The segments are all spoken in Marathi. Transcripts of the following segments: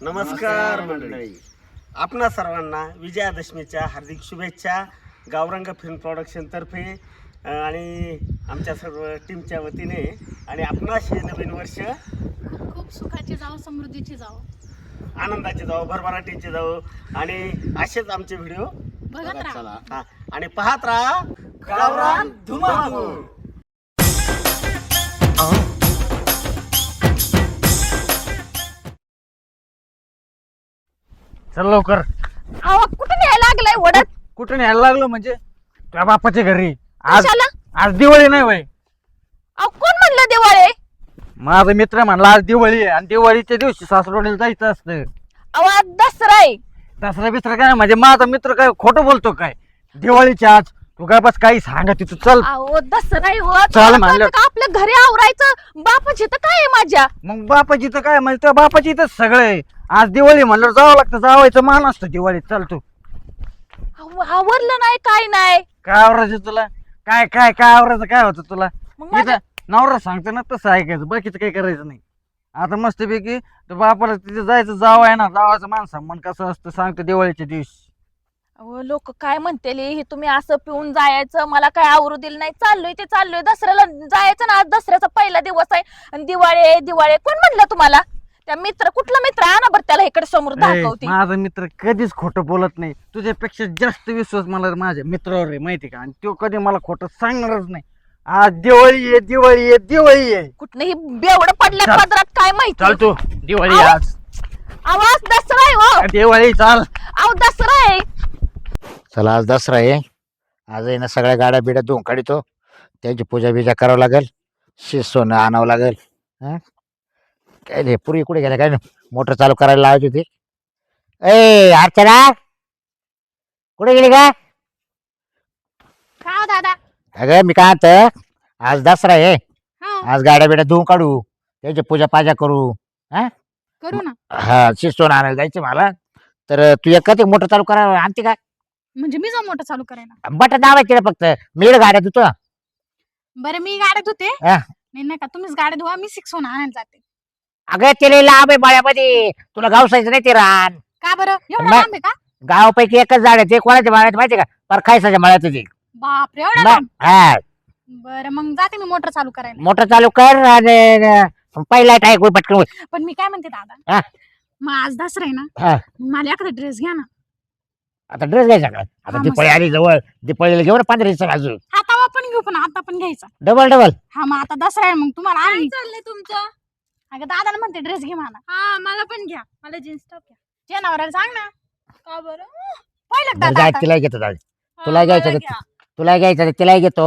नमस्कार मंडळी. आपणा सर्वांना विजयादशमीच्या हार्दिक शुभेच्छा गावरंग फिल्म प्रोडक्शन तर्फे अ, आणि आमच्या सर्व टीमच्या वतीने आणि आपणास हे नवीन वर्ष खूप सुखाची जावं समृद्धीची जावं. आनंदाचे जावो भरभराटीचे जावो आणि असेच आमचे व्हिडिओ बघत राहा. हा आणि पाहत राहा गावरान धुमाकूळ. चल लवकर. अहो कुठे न्यायला लागलाय ओढत? कुठून यायला लागलो म्हणजे? तुझ्या बापाच्या घरी. आज कशाला? आज दिवाळी नाही वय. अहो कोण म्हणलं दिवाळी? माझा मित्र म्हणला आज दिवाळी आहे. आणि दिवाळीच्या दिवशी सासरवाडीला जायचं असतं. अहो आज दसरा आहे दसरा बिसरा काय म्हणजे माझा मित्र काय खोटं बोलतो काय? दिवाळीच्या आज तू काय बस काही सांगा तिथं चल. अहो दसरा आहे हो. चल म्हणलं. का आपल्या घरी आवरायचं. बापाची तर काय आहे माझ्या? मग बापाची तर काय म्हणजे त्या बापाची तर सगळं आहे. आज दिवाळी म्हणलं जावं लागतं जावायचं मान असतं दिवाळीत. चल तू. आवरलं नाही काय नाही. काय आवरायचं तुला? काय काय काय आवरायचं? काय होतं तुला? मग माझ्या इथं नवरा सांगतो ना तसं ऐकायचं. बाकीचं काही करायचं नाही. आता मस्तपैकी तर बापाला तिथे जायचं जावं आहे ना जावाचं मान सन्मान कसं असतं सांगतो दिवाळीच्या दिवशी. अहो लोक काय म्हणतील हे तुम्ही असं पिऊन जायचं मला काय आवरू दिलं नाही. चाललोय ते चाललोय. दसऱ्याला जायचं ना आज दसऱ्याचा पहिला दिवस आहे. आणि दिवाळी आहे दिवाळी आहे. कोण म्हणलं तुम्हाला? त्या मित्र कुठला मित्र? आणा बरं त्याला इकडे समोर ए, दाखवते. माझा मित्र कधीच खोटं बोलत नाही. तुझ्यापेक्षा जास्त विश्वास मला माझ्या मित्रावर आहे माहिती का? आणि तो कधी मला खोटं सांगणारच नाही. आज दिवाळी आहे दिवाळी आहे दिवाळी आहे. कुठनंही बेवड पडल्या चल. पदरात काय माहिती? चाल तू. दिवाळी आहो. आज. आवाज दसरा आहे हो. दिवाळी चाल. अहो दसरा आहे. चला आज दसरा आहे. आज आहे ना सगळ्या गाड्या बिड्या धुवून काढितो. त्यांची पूजा बिजा करावं लागेल. शिस सोनं आणावं लागेल. हा? काय रे पुरी कुठे गेल्या? काय मोटर चालू करायला लावायची होती. ए अर्चना कुठे गेली का हो दादा. अगं मी काय म्हणतो आज दसरा आहे. हा. आज गाड्या बिड्या धुवून काढू त्यांची पूजा पाजा करू करू ना. हा शिस सोनं आणायला जायचं मला. तर तू एक ते मोटर चालू करा आणते का? म्हणजे मी जाऊ मोठं चालू करायला. बटन दाबायची रे फक्त. मी इकडे गाड्या धुतो. बरं मी गाड्या धुते. हा. नाही का तुम्हीच गाड्या धुवा मी सिक्स होऊन आणायला जाते. अगं ते लांब आहे बाळ्यामध्ये. तुला गाव सायचं नाही ते रान. का बरं? एवढं नाही. लांब आहे का? गावापैकी एकच झाड आहे ते कोणाच्या माळ्यात माहिती का? पर खायसाच्या माळ्यात ते. बापरे एवढं लांब? हा. बरं मग जाते मी मोटर चालू करायला. मोटर चालू कर आणि पहिला होईल पटकन. पण मी काय म्हणते दादा? हा. मग आज दसरा आहे ना? हा. मग मला एखादा ड्रेस घ्या ना. आता ड्रेस घ्यायचा का? आता हा, दिपाळी मस्त. आली जवळ. दिपाळीला घेऊ ना पंधरा अजून हातावा पण घेऊ पण आता पण घ्यायचा. Double double. हा मग आता दसरा आहे मग तुम्हाला आम्ही चाललंय तुमचं? अगं दादाला म्हणते ड्रेस घे मला हा मला पण घ्या. मला जीन्स टॉप घ्या. जनावराला सांग ना. का बरं? पहिलं बरं दादा जाय आता. तिला घेतो जाऊ दे. हा, तुला घ्यायचं का? घ्या. तुला घ्यायचं तर तिला घेतो.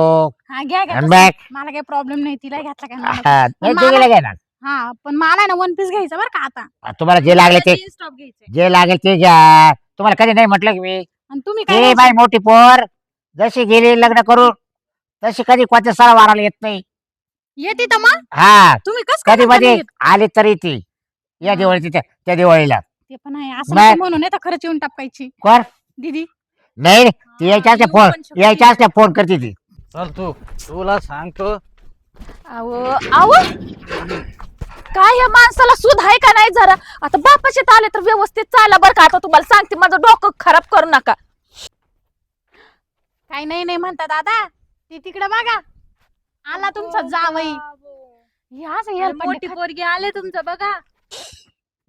हा घ्या घ्या. आणि तसं. बॅग मला काही प्रॉब्लेम नाही तिला घेतला. हा, नाही, मला- तिला घ्या ना हा पण मला ना वन पीस घ्यायचा बरं का आता. तुम्हाला जे लागले ते जीन्स टॉप जे लागेल ते घ्या. तुम्हाला कधी नाही म्हटलं की मी. आणि तुम्ही काय हे घ्यायचं? बाई मोठी पोर. जशी गेली लग्न करून तशी कधी कोणत्या सणा वाराला येत नाही. येते तर मग? हा. तुम्ही कस कधी मध्ये ते आली तरी ती. या हा. दिवाळी त्या त्या दिवाळीला. पण आहे. असं नाही. नको म्हणून येतं खरंच येऊन टाकायची कोण? दीदी. नाही रे, ती यायच्या असल्या फोन. यायच्या असल्या फोन करते ती. चल तू. तुला सांगतो. अहो अहो. काय या माणसाला सुध आहे का नाही जरा? आता बापाचे आले तर व्यवस्थित चाला बरं का? आता तुम्हाला सांगते माझं डोकं खराब करू नका. काही नाही नाही म्हणता दादा. ती तिकडे बघा. आला तुमचा जावई. या असं अरे, हेलपाटे मोठी पोरगी आले तुमचं बघा.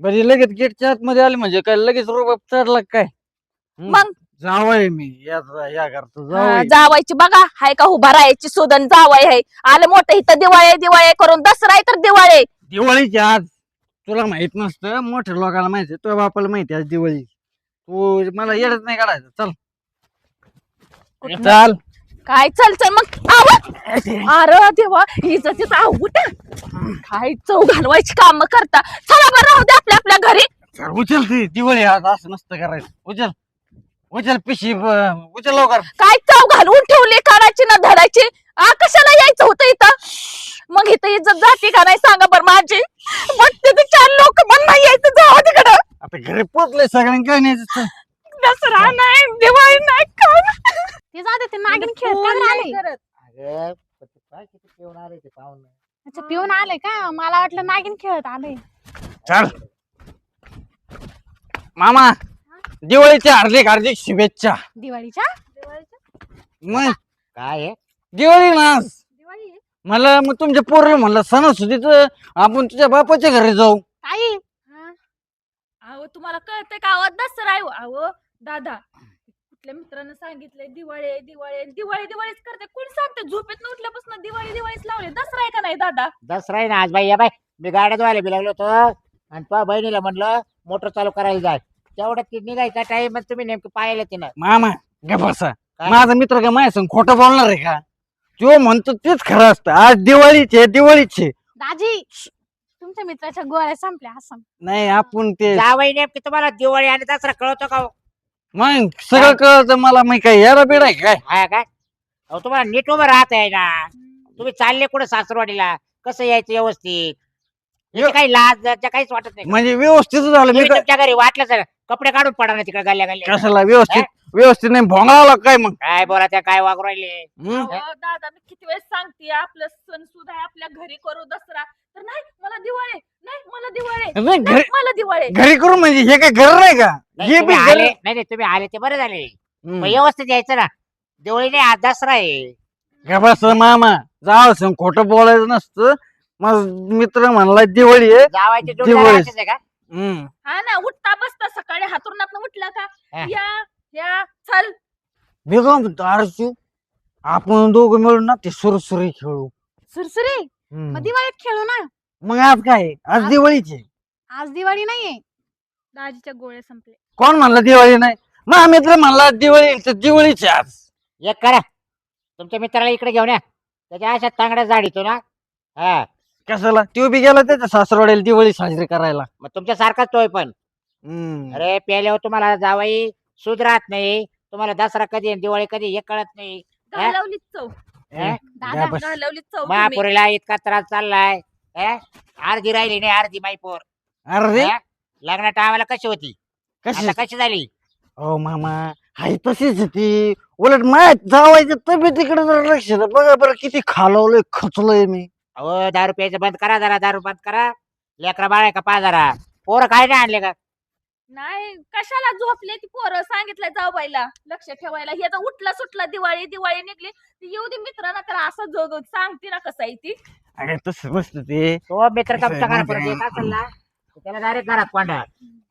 बरी लगेच गेटच्या आतमध्ये आले म्हणजे काय? लगेच रोब चढला का काय. मग? जावय मी. या या करतो हा, जावय जावायची बघा. हाय का उभा राहायची सुदन जावाय आहे आले मोठे इथं दिवाळी आहे, दिवाळी आहे करून. दसरा आहे तर दिवाळी. आहे. दिवाळीची आज. तुला माहीत नसतं मोठ्या लोकांना माहिती तुझ्या बापाला माहिती आज दिवाळी. तू मला येडच नाही काढायचं. चल. कुठनं? चाल. काय? चल चल मग. अरे देवा इज्जतीचा आऊट काय चव घालवायची काम करता. चला बरं राहू दे आपल्या आपल्या घरी. चल, उचल ती दिवाळी आज असं नसतं करायचं उचल. उचल पिशी ब- उचल लवकर. काय चव घालवून ठेवली काढायची ना धरायची आ कशाला यायचं होतं इथं? मग इथं इज्जत जाते का नाही सांगा बरं माझी? बघते ते चार लोक पण नाही यायचं जावं तिकडं. आता घरी पोचले सगळ्यांनी काय नाही चल. दसरा नाही दिवाळी नाही काय. ते जाते ते नागिन खेळ करत. अगं, पण ते काय किती पिऊन आले ते पाहुणे. अच्छा पिऊन आले का? मला वाटलं नागिन खेळत आले. चल. मामा दिवाळीच्या हार्दिक हार्दिक शुभेच्छा. दिवाळीच्या? मग? काय आहे दिवाळी ना. आज. दिवाळी आहे. मला मग तुमच्या पोरला म्हणलं सणासुदीच आपण तुझ्या बापाच्या घरी जाऊ. आई. अहो तुम्हाला कळतंय का? आवाज दसरा आहे अहो दादा कुठल्या मित्रानं सांगितलंय दिवाळी आहे, दिवाळी आहे. दिवाळी दिवाळीच करते. कोणी सांगते? झोपेत उठल्यापासून दिवाळी दिवाळीच लावले. दसरा आहे का नाही दादा? दसरा आहे ना आज बाई. या बाई. मी गाड्या धुवायला बी लागलो होतो. आणि तुझ्या बहिणीला म्हणलं मोटर चालू करायला जाय तेवढ्यात ती निघायचा टाइम तुम्ही नेमकं पाहिलं तिनं. मामा ग बसा. काय? माझा मित्र का माझ्या संग खोटं बोलणार आहे का? तो म्हणतो तेच खरं असतं. आज दिवाळीचे दिवाळीचे दाजी तुमच्या मित्राच्या गोळ्या संपल्या असं. नाही आपण ते जावई नेमकी तुम्हाला दिवाळी आणि दसरा कळवतो का हो? मग सगळं कळत मला मी काय याला बेड आहे काय? हा काय? अहो तुम्हाला नीट उभं राहत आहे ना तुम्ही चालले कुठं सासरवाडीला? कसं यायचं व्यवस्थित? याची काही लाज लज्जा काहीच वाटत नाही? म्हणजे व्यवस्थित झालं मी तुम्ही काय तुमच्या घरी वाटलं सर कपडे काढून पडा ना तिकडे गल्ल्या गल्ल्या. कशाला व्यवस्थित व्यवस्थित नाही भोंगावला काय मग? काय बोला त्या काय वागू राहिले? हं? अहो, दादा मी किती वेळेस सांगते आपलं सण सुद्धा आहे आपल्या घरी करू दसरा. तर नाही मला दिवाळी आहे. नाही मला दिवाळी आहे. नाही, नाही, घरी मला दिवाळी आहे. घरी करू म्हणजे हे काय घर नाही का? नाही, हे तुम्ही आले. नाही नाही तुम्ही आले ते बरं झाले. मग व्यवस्थित यायचं ना. दिवाळी नाही आज दसरा आहे बस मामा जाव सांग खोटं बोलायचं नसतं. मग मित्र म्हणला दिवाळी आहे. जावायचे दिवाळी. जोडीदार का? हं. हा ना उठता बसता सकाळी हातून उठला का हा. या या चल. मी काय म्हणतो अर्जू आपण दोघं मिळून ना ते सुरसुरी खेळू. सुरसुरी. मग दिवाळीत खेळू ना. मग आज काय आहे? आज- दिवाळीची आज दिवाळी नाहीये. दाजीच्या गोळ्या संपले कोण म्हणला दिवाळी नाही? मग मित्र म्हणला दिवाळी तर दिवाळीची आज. एक करा. तुमच्या मित्राला इकडे घेऊन या. त्याच्या अशा तांगड्या जाडीतो ना? हा. कशाला? तो बी गेला त्याच्या सासरवाड्याला दिवाळी साजरी करायला. मग तुमच्या सारखाच तोय पण. हं. अरे प्याल्यावर तुम्हाला जावाई सुध राहत नाही. तुम्हाला दसरा कधी आणि दिवाळी कधी हे कळत नाही? घालवलीच चव. हा? दादा बस. घालवलीच चव तुम्ही. महापुरीला इतका त्रास चाललाय. हा? अर्धी राहिली नाही अर्धी माई पोर. अरे हा? लग्न टाळायला कशी होती? कशी आता कशी झाली? हो मामा हाय तशीच आहे ती उलट माय जावायच्या तब्येतीकडे जर लक्ष द्या. बघा बरं किती खालवलंय खचलोय मी. अहो दारू प्यायचं बंद करा जरा दारू बंद करा. लेकरा बाळा का पा जरा. पोरं काय नाही आणले का? नाही कशाला झोपले ती पोरं? सांगितलंय जाऊ बाईला लक्ष ठेवायला. हे जर उठला सुटला दिवाळी दिवाळी निघली. ती येऊ दे मित्रांना तर असं जो जो सांगते ना कसं आहे ती. अरे तसं बसत ते. तो मित्र माहिती येत असेल ना? तर त्याला डायरेक्ट घरात पांढरा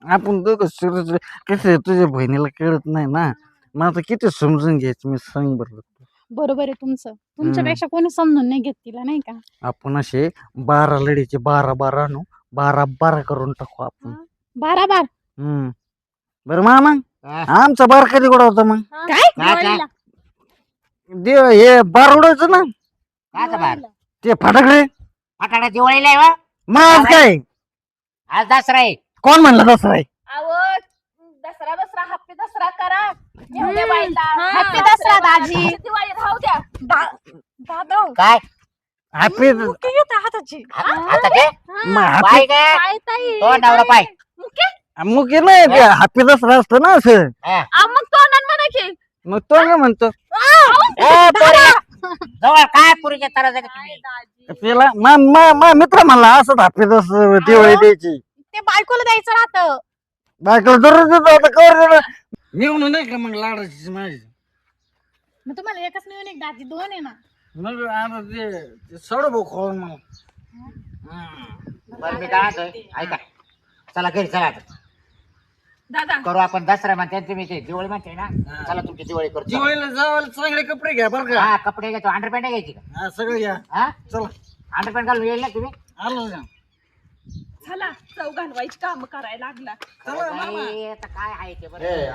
आपण दोघं कसं आहे, तुझ्या बहिणीला कळत नाही ना. मग आता किती समजून घ्यायचं मी सांग बरं बरोबर आहे तुमचं. तुमच्यापेक्षा कोणी समजून नाही घेत तिला नाही का? आपण असे बारा लढीचे बारा बारा आणू बारा बारा करून टाकू आपण. बारा बार? हम्म. बरं मामा हा? आमचा बार कधी कुठं होता मग? काय? काय काय? दिवाळीला. देव हे बार उडायचं ना. ते फटाकडे. फटाकडा दिवाळीला आहे वा. मग आज काय? आज दसरा आहे. कोण म्हणलं दसरा आहे? अहो दसरा दसरा हप्पी दसरा करा. येऊ द्या बाईला. हा. हॅपी दसरा, दाजी. दिवाळी राहू द्या. दा- दादा काय? हॅपी मुके घेते हाताची. आता ते हॅपी पाय काय काय ताई. तो नवरा पाय. मुके? मुके नाही ते हॅपी दसरा असतं ना असं. हा. आ, मग तोंडान म्हणा की. मग तो काय म्हणतो. ए, पोरी. जवळ काय पुरीच्या तरा तुम्ही? त्याला मा मा- मा मित्र म्हणला असं हॅपी दसरा दिवाळी द्यायची. ते बायकोला द्यायचं राहतं. बायकोला दररोज देतो आता कवर देणार? येऊन नाही का मग लाडाची माझी? मग तुम्हाला एकच मिळून एक दाजी दोन आहे ना? मग आता ते ते सोड भाऊ खाऊन मग. बरं मी काय म्हणतोय? ऐका. चला घरी चला आता. दादा. करू आपण दसरा म्हणते तुम्ही ते दिवाळी म्हणते ना? चला तुमची दिवाळी करू चला. दिवाळीला जावायला चांगले कपडे घ्या बरं का. हा कपडे घेतो. अंडरपॅन्ट घ्यायची का? हा सगळं घ्या. हा? चला. अंडरपॅन्ट घालून येईल ना तुम्ही? आलो ना चला चव घालवायची काम करायला लागला. बाई, आता काय आहे ते बरं.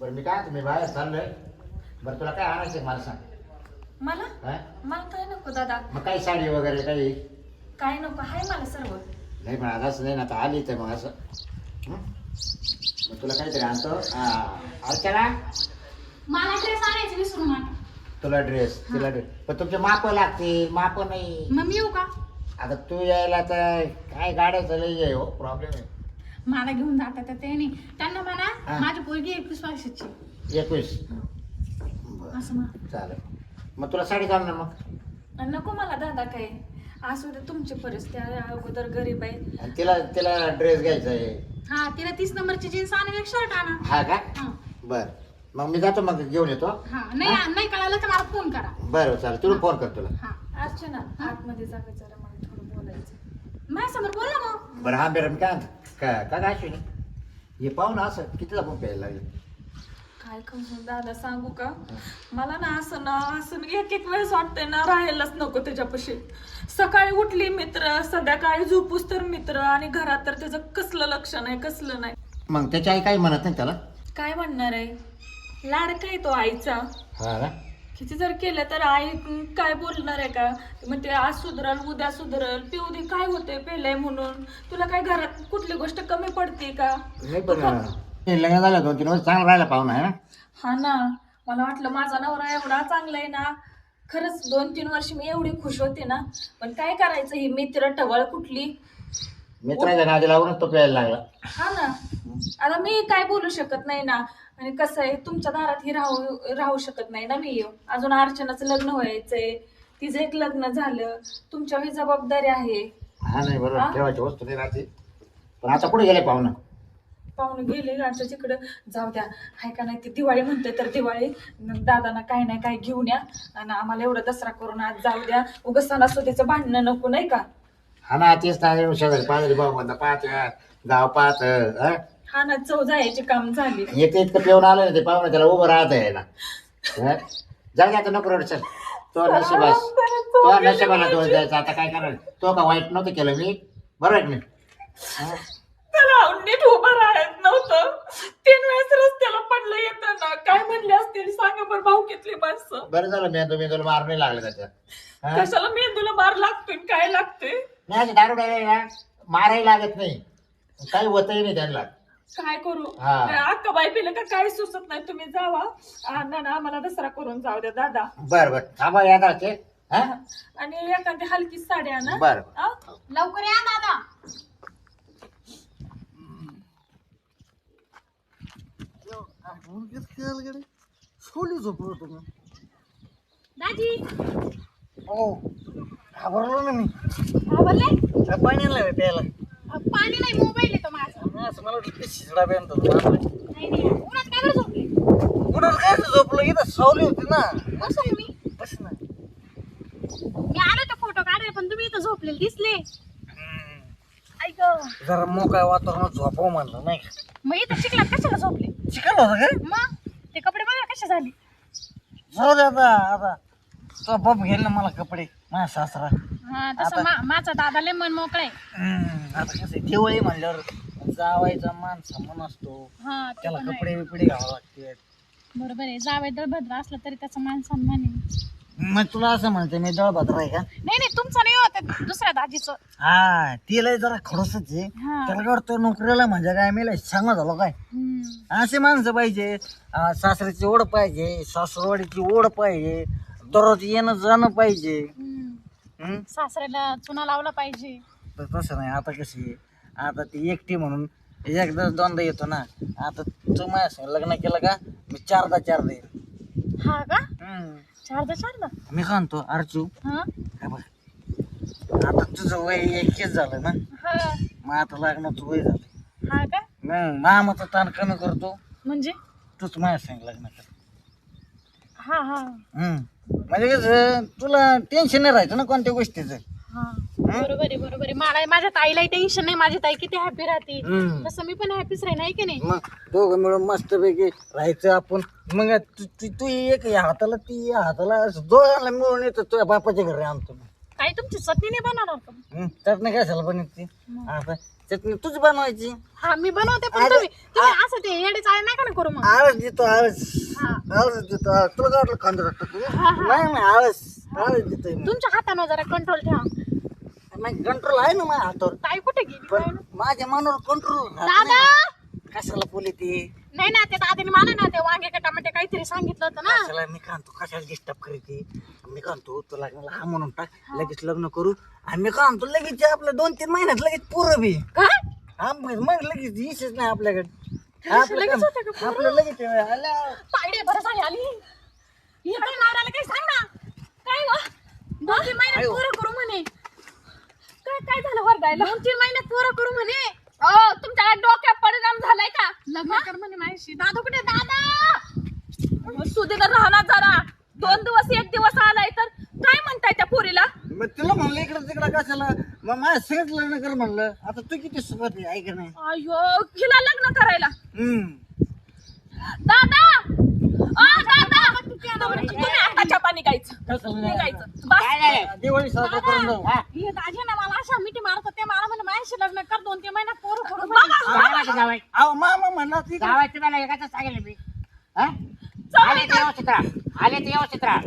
बरं मी काय तुम्ही बाहेर चाललोय. बरं तुला काय आणायचं मला सांग. मला? हा? मला काय नको दादा. मग काही साडी वगैरे काही? काय नको हाय मला सर्व. नाही पण आता असं नाही ना आता आली तर मग असं. हं? मग तुला काहीतरी आणतो. हा. अर्चना? मला ड्रेस आणायचे विसरू नका. तुला ड्रेस तिला ड्रेस पण तुमचे माप लागतील माप नाही. मग मी येऊ का? आता तू यायला तर काय गाड्याचं लई आहे हो? प्रॉब्लेम आहे. मला घेऊन जातात तर ते नाही. त्यांना म्हणा. माझी पोरगी एकवीस वर्षाची. एकवीस. बरं. असं म्हणा चालेल. मग तुला साडी घाल ना मग नको मला दादा काय. असू दे तुमची परिस्थिती अगोदर गरीब आहे. आणि तिला तिला ड्रेस घ्यायचा आहे. हा तिला तीस नंबरची जीन्स आणि एक शर्ट आणा. हा का? हा. बर. मग मी जातो मग घेऊन येतो. हा नाही नाही कळालं तर मला फोन करा. बरं चालेल. तुला फोन कर तुला हा. अर्चना आतमध्ये जागा जरा मला थोडं बोलायचं माझ्यासमोर बोला मग. बरं हा बेरम काय म्हणतो? का का काय अश्विनी? हे पाहू ना असं कितीला पण प्यायला लागेल? काय करू दादा सांगू का? मला ना असं ना असं एक एक वेळेस वाटतंय ना राहायलाच नको त्याच्यापाशी. सकाळी उठली मित्र संध्याकाळी झोपूस तर मित्र आणि घरात तर त्याचं कसलं लक्ष नाही कसलं नाही. मग त्याची आई काही म्हणत नाही त्याला? काय म्हणणार आहे? लाडका आहे तो आईचा. हा ना? किती जर केलं तर आई काय बोलणार आहे का? म्हणते आज सुधरल उद्या सुधरल पिऊ दे काय होते पेलय म्हणून? तुला काय घरात कुठली गोष्ट कमी पडते का? नाही पण हे लग्न झालं दोन तीन वर्ष चांगला राहिला पाहुणा आहे ना? हा ना. मला वाटलं माझा नवरा एवढा चांगला आहे ना. खरंच दोन तीन वर्ष मी एवढी खुश होते ना. पण काय करायचं? ही मित्र टवळ कुठली? मित्राच्या नादी लावूनच तो प्यायला लागला. हा ना. आता मी काय बोलू शकत नाही ना. आणि कसं आहे तुमच्या दारात ही राहू राहू शकत नाही ना मी. अजून अर्चनाचं लग्न व्हायचंय. तिचं एक लग्न झालं. तुमच्यावर ही जबाबदारी आहे. हा नाही हा? बरोबर ठेवायची वस्तू नाही राहते पण आता कुठे गेले पाहुणा? पाहुणे गेले आमच्या तिकडं. जाऊ द्या. हाय का नाही ती दिवाळी म्हणते तर दिवाळी. न- दादांना काय नाही काय घेऊन या. आणि आम्हाला एवढा दसरा करून आज जाऊ द्या. उगाच सणासुदीचं भांडणं नको नाही का? हा ना तेच ना शेजारी पाजारी भाऊ म्हणता पाहत गाव पाहत हा? हा ना चव जायची काम झाली. एक तर इतकं पिऊन आलं ना ते पाहुणा त्याला उभं राहत आहे ना हा? जाऊ दे आता नको रडू, चल. तो नशिबास तो नशिबाला दोष द्यायचा आता काय करणार तो का वाईट नव्हतं केलं मी? बरोबर आहे की नाही? त्याला नीट उभं राहत नव्हतं. तीन वेळेस रस्त्याला पडलं येतं ना काय म्हणले असतील? सांगा बरं भाऊ घेतली माणसं. बरं झालं मी तुम्ही तुला मार नाही लागलं त्याच्यात हा? कशाला मेंदूला मार लागतोय काय लागतोय? नाही अशी दारू ना माराही लागत नाही. काही होतही नाही त्यांना. काय करू? हा. अक्का बाई पिलं का काय सुचत नाही. तुम्ही जावा. आ, ना ना आम्हाला दसरा करून जाऊ द्या दादा. बरं बरं. थांबा या दाचे हा? आणि एखादी हलकी साडी आणा. बरं? लवकर या दादा. सोली झोपलो तुम्ही दाजी. हो. घाबरलो ना मी. आवडले काय पाणी आणलं प्यायला. पाणी नाही मोबाईल येतो माझा. मी असं मला वाटलं शिजडा बेंत होता नाही नाही उन्हात काय बरं झोपले? कुठं काय झोपलो इथं सावली होती ना. बसू तुम्ही. बस ना. मी आलो तर फोटो काढले पण तुम्ही इथं झोपलेले दिसले. ऐक जरा मोकळ्या वातावरणात झोपावं म्हणलं नाही का? मग इथं चिखलात कशाला झोपले? चिकन होतं काय? मग? ते कपडे बघा कसे झाले. जाऊ दे आता आता. तो बाप घेईल ना मला कपडे माझ्या सासरा. हा तसं मा- माझा दादा लय मन मोकळा हम्म, आता कसं आहे, दिवाळी म्हणल्यावर जावायचा मान सन्मान असतो. हा ते त्याला पण आहे. कपडे बिपडे घ्यावं लागते बरोबर आहे. जावई दळभद्र असलं तरी त्याचा मान सन्मान आहे. मग तुला असं म्हणते मी दळभात्र आहे का? नाही नाही तुमचं नाही होत दुसऱ्या दाजीचं. हा तिला जरा खडसच आहे. हा. त्याला वाटतं नोकरीला म्हणजे काय मेला सांगा झालं काय? हम्म. असे माणसं पाहिजे. अं, सासऱ्याची ओढ पाहिजे सासरवाडीची ओढ पाहिजे दररोज येणं जाणं पाहिजे. हम्म. सासऱ्याला चुना लावला पाहिजे. तर तसं नाही आता कशी आहे, आता ती एकटी म्हणून एकदा दोनदा येतो ना आता तू माझ्या संग लग्न केलं का मी चारदा चारदा येईल हा का? हम्म. चारदा चारदा मी म्हणतो अर्चू हा? काय बघ आता तुझं वय एकच झालं ना हा. मग आता लग्नाचं वय झालं. हा का? मग मामाचा ताण कमी करतो. म्हणजे? तूच माझ्या संग लग्न कर. हा हा. हम्म. म्हणजे कसं तुला टेन्शन नाही राहायचं ना कोणत्या गोष्टीचं? हा बरोबर आहे बरोबर आहे. मला माझ्या ताईलाही टेन्शन नाही माझी ताई किती हॅपी राहते. हम्म. तसं मी पण हॅपीच राहीन की नाही? मग दोघं मिळून मस्तपैकी राहायचं आपण. मग तू तू तू एक या हाताला ती या हाताला असं दोघांना मिळून येतो तुझ्या बापाच्या घरी आणतो मी ताई तुमची चटणी नाही बनवणार का? चटणी कशाला बनवते? आता चटणी तुझी बनवायची. हा मी बनवते पण तुम्ही तुम्ही असं ते येडे चाळे नका ना करू मग. आळस देतो आळस. हा. आळस देतो आळस. तुला काय वाटलं खांदर टाकतो नाही नाही आळस. आळस देतोय मी. तुमच्या हातानं जरा कंट्रोल ठेवा. कंट्रोल आहे ना माझ्या हातावर. ताई कुठे गेली? पण माझ्या मनावर कंट्रोल दादा! कशाला बोली ती? नाही ना ते दादाने मला ना ते वांगे का टमाटे काहीतरी सांगितलं होतं ना. कशाला? मी कांतो कशाला डिस्टर्ब करीते मी कांतो तू लग्नाला हा म्हणून टाक. लगेच लग्न करू. आणि मी कांतो लगेच आपल्या दोन तीन महिन्यात लगेच पोरं बी. काय हा मग मग लगेच इशेच नाही आपल्याकडे. आपलं लगेच होतं का आपलं लगेच बरं झाली आली. हे नवऱ्याला काही सांग ना. काय व दोन तीन महिन्यात आयो. पोरं करू म्हणे. काय काय झालं वरडायला दोन तीन महिन्यात पोरं करू म्हणे. अहो तुमच्या डोक्यात परिणाम झालाय का? लग्न कर म्हणे माझ्याशी दादा कुठे दादा! सुधीला राहणार जरा. दोन दिवस एक दिवस आलाय तर काय म्हणताय त्या पोरीला? मग तुला म्हणलं इकडं तिकडं कशाला? मग माझ्या सगळं लग्न कर म्हणलं. आता तू किती सुरुवात आहे ऐक नाही? अयो हिला लग्न करायला. हम्म. दादा! अ दादा! तुम्ही आता चपा निघायचं कशाला? निघायचं बस. दिवाळी साजरा करून जाऊ. हा? हे दाजी ना मला अशा मिठी मारत होते मला माझ्याशी लग्न कर दोन तीन महिन्यात पोरं करू जावई? अहो मामा म्हणला ती जावई तुम्हाला एकाच सांगेल मी. हा? आले ते व्यवस्थित राहा. आले ते व्यवस्थित राहा.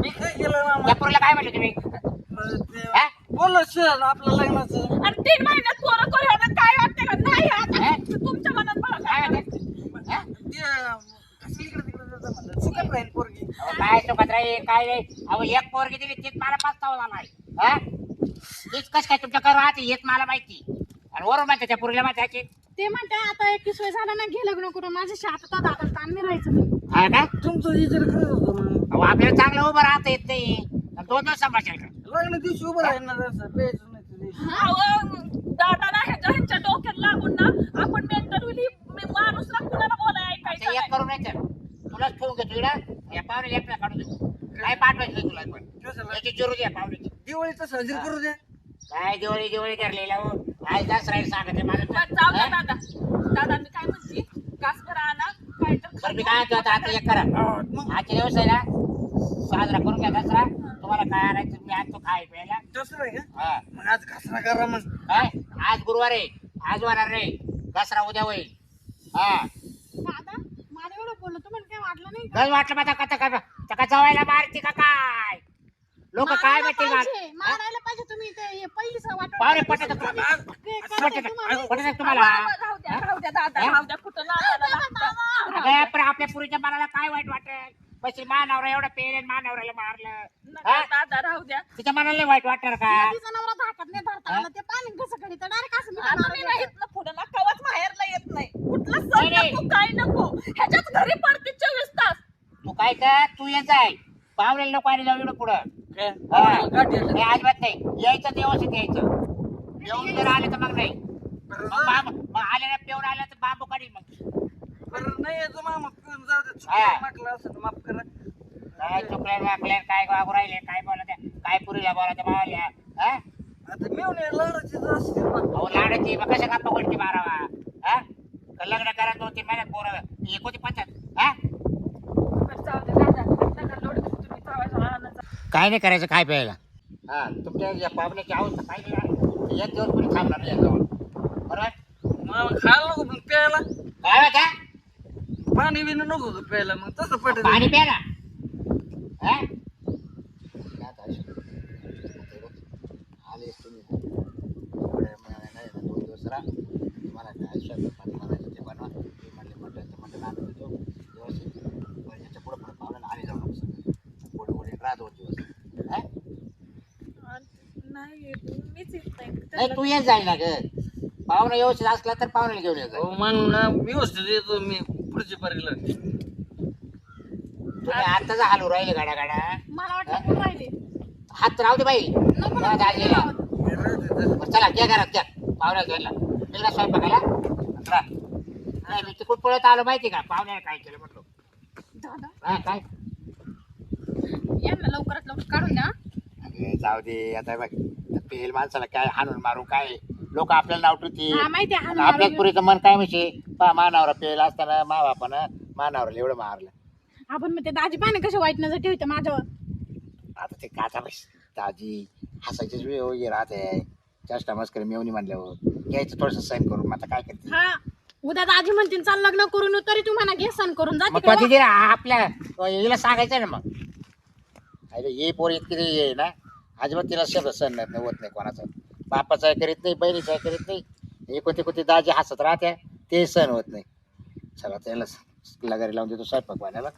मी काय केलं मामा? पोरीला काय म्हटलं तुम्ही? ते हा? बोललो सर आपलं लग्नाचं. आणि तीन महिन्यात पोरं करू आता काय वाटतं का? नाही आता हा? तुमच्या मनात मला काय काय म्हणते हा? ते अं, कसं इकडं तिकडं जातं म्हणलं? चुकत राहील पोरगी. अहो, काय सुखत राहील? काय नाही. अहो एक पोरगी दिली तीच मला पस्तावा झालाय हा? तीच कस काय तुमच्या कर राहते हेच मला माहिती. आणि वरून माहिती त्या पोरीला माहिती आहे की ते म्हणते आता एकवीस वय झाला ना घे लग्न करून माझ्याशी आता दादा ताण नाही राहायचं. हा का? तुमचं विचार करत होतो मग. अहो आपल्याला चांगलं उभं राहता येत नाही. आणि दोन दोन संभाषण कर लग्न दिवशी उभं राहील ना जसं प्यायचं नाही त्या दिवशी. अहो, दादाला ह्याच्या ह्यांच्या डोक्यात लागून ना आपण मेंटल माणूस ना कुणाला बोलाय ऐकायचं एक नाही. करू नाही तर तुलाच ठेवून घेतो इकडं या पाहुणे काढून देतो. काय पाठवायचं तुला पण? चिरू द्या पाहुण्याची दिवाळी तर साजरी करू द्या. काय दिवाळी दिवाळी धरलेला हो? काय दस राहील सांगते मला जाऊ द्या हा? दादा. दादा मी काय म्हणते? घास भरा आणा. काय तर बरं मी काय म्हणतो आता? आता एक करा. आजच्या दिवस आहे ना साजरा करून घ्या दसरा. तुम्हाला काय आणायचं मी आणतो खाय प्यायला. तसं आहे का? हा. मग आज घासरा करा मग. काय? आज गुरुवार आहे. आज वार रे दसरा उद्या होईल. हा. दादा मला एवढं बोललो तुम्हाला काय वाटलं नाही का? गज वाटलं माझा कथा का का जवायला मारते का काय? लोक काय मारायला म्हणतील पाहिजे, मला मारायला पाहिजे तुम्ही ते हे पटत तुम्हाला. पटत तुम्हाला राहू द्या राहू द्या दादा? राहू द्या कुठं नादाला लागता. अगं, पण आपल्या पुरीच्या मनाला काय वाईट वाटेल? पैसे मानावर एवढं पेरेन मानावऱ्याला मारलं. नका हा? दादा राहू द्या. तिच्या मनाला वाईट वाटणार का? तिचा नवरा धाकात नाही धरता आला ते पाणी कसं कधी तर डायरेक्ट असं मिठी आता मी मारायला नाही ना पुढं ना कवाच बाहेरला येत नाही. कुठलं नाही, सण नाही. नको काय नको? ह्याच्याच घरी पडते चोवीस तास. तू काय कर तू येत जाय. पाहुणे नको आणि जाऊ पुढं. हा. गाठी अजिबात नाही. यायचं ते व्यवस्थित यायचं. येऊन जर आले तर मग नाही. मग बांब मग आले ना पेऊन आलं तर बांबू काढील मग. बरं नाही येतो मामा जाऊ दे हा. असं माफ करा. काय चुकले वाकले काय वागू राहिले काय बोलत आहे, काय पुरीला बोलत आहे मावाल्या हा? आता मिळून लहराची असते ना. अहो लाडाची मग कशा गप्पा गोष्टी मारावा हा? का लग्न करा दोन तीन महिन्यात पोरं. एकोणती पचास हा बरं, जाऊ द्या दादा नका लोड घेऊ तुम्ही जावायला आणा जा. काय नाही करायचं काय प्यायला. हा तुमच्या या पाहुण्याची अवस्था पाहिली ना एक दिवस कोणी थांबणार नाही याजवळ बरोबर? मामा खायला नको पण प्यायला. काय होता पाणी बिणी नको होतं प्यायला मग तसं पटेल पाणी प्या ना हा? आलेच तुम्ही एवढ्या महिन्याला नाही ना, दोन दिवस राहा. तुम्हाला काय स्वयंपाक पाणी बनायचं ते बनवा. ते म्हणले म्हटलं तर म्हटलं आणून देतो. व्यवस्थित. पण याच्या पुढं पुढं पाहुण्याला आले जाऊ नको सगळे. पुढे पुढे राहा दोन दिवस. हा? नाही तू येत जाईल ना ग. पाहुणा व्यवस्थित असला तर पाहुण्याला घेऊन येत हो मग ना व्यवस्थित येतो मी. पुढची पारीला. तुम्ही आताच हालू राहिले गाड्या गाड्या मला वाटलं कोण राहिले. हात राहू दे बाई. नको दाजीला. बरं, चला घ्या घरात घ्या. पाहुण्याला घ्यायला. तिला स्वयंपाकाला राहा. नाही मी तिकडून पळत आलो माहिती का? पाहुण्याला काय केलं म्हटलं? दादा. हा काय? यांना लवकरात लवकर काढून द्या अरे जाऊ दे आता बघ. पेल माणसाला काय हाणून मारू काय? लोक आपल्याला नाव ठेवतील हा माहिती आहे हा आपल्याच पुरीचं मन काय म्हणजे पा मानावर पेल असताना मा बापानं मानावर एवढं मारलं. आपण मग ते दाजी पाणी कसे वाईट नजर ठेवते माझ्यावर. आता ते काचा बस दाजी हसायचीच वेळ वगैरे राहते. चेष्टा मस्करी मेवणी म्हणल्यावर. घ्यायचं थोडंसं सहन करून मग आता काय करते? हा उद्या दाजी म्हणतील चाल लग्न करून येऊ, तरी तुम्हाला घे सण करून जा मग तिकडे. कधी दिला आपल्या हिला सांगायचं ना मग. अरे ये पोर इतकी ये ना? अजिबात तिला शब्द सण नाही होत नाही कोणाचा. बापाचा करीत नाही बहिणीचा करीत नाही. एकोणते कोणते दाजी हसत राहत्या ते सण होत नाही. चला त्याला लगारी लावून देतो स्वयंपाक पाण्याला.